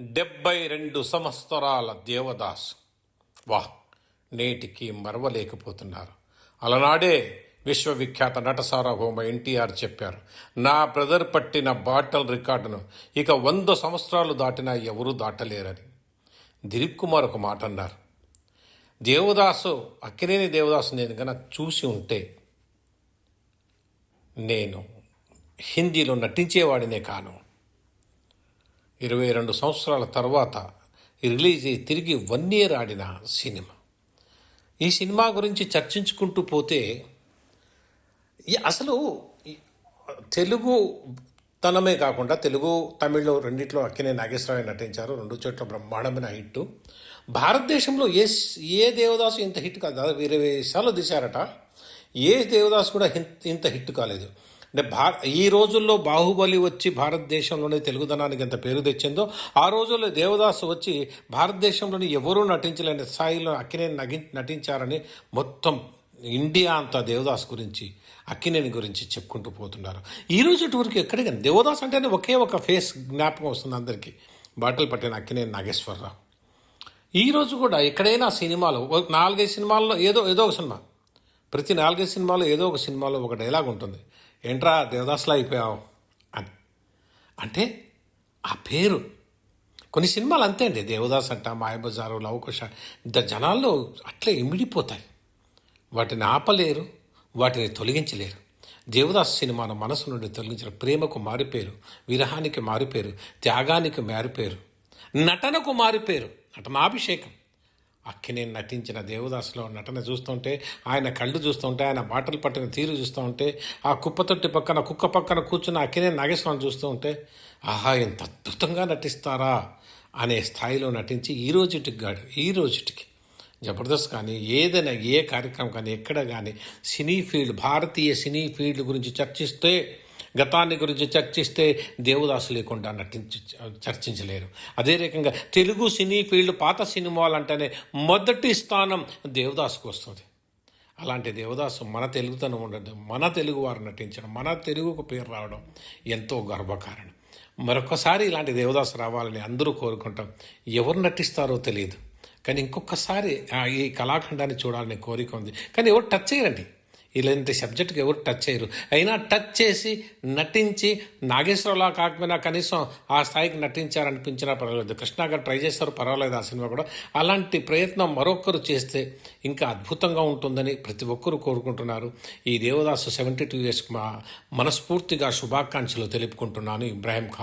డెబ్బై రెండు సంవత్సరాల దేవదాస్. వాహ్ నేటికి మరవలేకపోతున్నారు. అలనాడే విశ్వవిఖ్యాత నట సార్వభౌమ ఎన్టీఆర్ చెప్పారు నా బ్రదర్ పట్టిన బాటల్ రికార్డును ఇక వంద సంవత్సరాలు దాటినా ఎవరూ దాటలేరని. దిలీప్ కుమార్ ఒక మాట అన్నారు దేవదాసు అక్కినేని దేవదాసు నేను కనుక చూసి ఉంటే నేను హిందీలో నటించేవాడినే కాను. ఇరవై రెండు సంవత్సరాల తర్వాత రిలీజ్ అయ్యి తిరిగి వన్ ఇయర్ ఆడిన సినిమా. ఈ సినిమా గురించి చర్చించుకుంటూ పోతే అసలు తెలుగు తనమే కాకుండా తెలుగు తమిళ్ రెండిట్లో అక్కినే నాగేశ్వరరావు నటించారు. రెండు చోట్ల బ్రహ్మాండమైన హిట్ భారతదేశంలో ఏ ఏ దేవదాసు ఇంత హిట్ కాదు. దాదాపు ఇరవై సార్లు తీశారట. ఏ దేవదాసు కూడా ఇంత- ఇంత హిట్ కాలేదు. అంటే భా ఈ రోజుల్లో బాహుబలి వచ్చి భారతదేశంలోనే తెలుగుదనానికి ఎంత పేరు తెచ్చిందో ఆ రోజుల్లో దేవదాసు వచ్చి భారతదేశంలోని ఎవరూ నటించలేని స్థాయిలో అక్కినేని నగి నటించారని మొత్తం ఇండియా అంతా దేవదాస్ గురించి అక్కినేని గురించి చెప్పుకుంటూ పోతున్నారు. ఈ రోజు వరకు ఎక్కడికి దేవదాస్ అంటేనే ఒకే ఒక ఫేస్ జ్ఞాపకం వస్తుంది అందరికీ. బాటలు పట్టిన అక్కినేని నాగేశ్వరరావు. ఈరోజు కూడా ఎక్కడైనా సినిమాలో ఒక నాలుగైదు సినిమాల్లో ఏదో ఏదో ఒక సినిమా. ప్రతి నాలుగైదు సినిమాలో ఏదో ఒక సినిమాలో ఒక డైలాగ్ ఉంటుంది. ఏంట్రా దేవదాస్లా అయిపోయావు? అని. అంటే ఆ పేరు. కొన్ని సినిమాలు అంతే అండి. దేవదాస్ అంట మాయబజారు లవకుశ ఇంత జనాల్లో అట్లే ఇమిడిపోతాయి. వాటిని ఆపలేరు వాటిని తొలగించలేరు. దేవదాస్ సినిమాను మనసు నుండి తొలగించిన ప్రేమకు మారిపోయారు విరహానికి మారిపోయారు త్యాగానికి మారిపోయారు నటనకు మారిపోయారు. నటనాభిషేకం అక్కినేని నటించిన దేవదాసులో నటన చూస్తుంటే ఆయన కళ్ళు చూస్తుంటే ఆయన బాటలు పట్టిన తీరు చూస్తూ ఉంటే ఆ కుప్పతొట్టి పక్కన కుక్క పక్కన కూర్చున్న అక్కినేని నాగేశ్వరం చూస్తూ ఉంటే ఆహా ఎంత అద్భుతంగా నటిస్తారా అనే స్థాయిలో నటించి ఈ రోజుటికి గాడు ఈ రోజుటికి. జబర్దస్త్ కానీ ఏదైనా ఏ కార్యక్రమం కానీ ఎక్కడ కానీ సినీ ఫీల్డ్ భారతీయ సినీ ఫీల్డ్ గురించి చర్చిస్తే గతాన్ని గురించి చర్చిస్తే దేవదాసు లేకుండా నటించి చర్చించలేరు. అదే రకంగా తెలుగు సినీ ఫీల్డ్ పాత సినిమాలు అంటేనే మొదటి స్థానం దేవదాసుకు వస్తుంది. అలాంటి దేవదాసు మన తెలుగుతనం ఉండడం మన తెలుగు వారు నటించడం మన తెలుగుకు పేరు రావడం ఎంతో గర్వకారణం. మరొకసారి ఇలాంటి దేవదాసు రావాలని అందరూ కోరుకుంటాం. ఎవరు నటిస్తారో తెలియదు. కానీ ఇంకొకసారి ఈ కళాఖండాన్ని చూడాలని కోరిక ఉంది. కానీ ఎవరు టచ్ చేయరండి. ఇలాంటి సబ్జెక్ట్కి ఎవరు టచ్ చేయరు. అయినా టచ్ చేసి నటించి నాగేశ్వరరావులా కాకపోయినా కనీసం ఆ స్థాయికి నటించారనిపించినా పర్వాలేదు. కృష్ణ గారు ట్రై చేస్తారు పర్వాలేదు ఆ సినిమా కూడా. అలాంటి ప్రయత్నం మరొకరు చేస్తే ఇంకా అద్భుతంగా ఉంటుందని ప్రతి ఒక్కరూ కోరుకుంటున్నారు. ఈ దేవదాసు సెవెంటీ టూ ఇయర్స్ మా మనస్ఫూర్తిగా శుభాకాంక్షలు తెలుపుకుంటున్నాను. ఇబ్రాహిం ఖాన్.